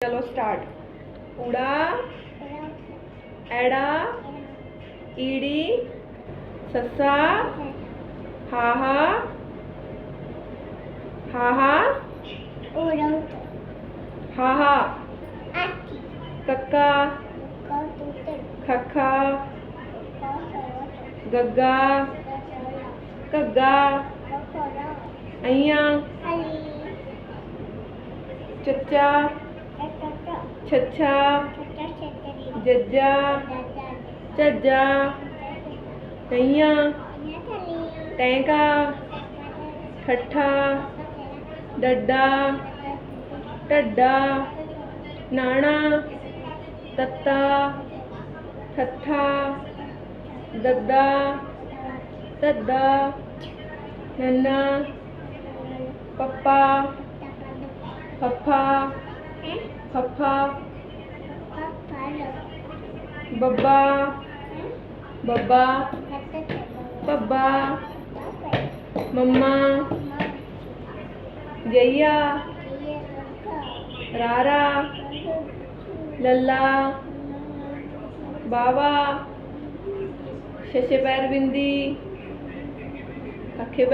चलो स्टार्ट। उड़ा एड़ा ईड़ी ससा हाहा हाहा हाहा कक्का खखा गग्गा घग्गा अइयाँ चच्चा छच्छा जज्जा, झज्जा तइयाँ टैंका ठट्ठा, डड्डा, ढड्डा नाना तत्ता, ठट्ठा दद्दा धद्दा नन्ना, पप्पा फफा పప్పా. బబ్బా. బబ్బా. బబ్బా మమ్మ. జయ్యా. రారా. లల్లా. బావా. శశి పేరు వింది కక్కి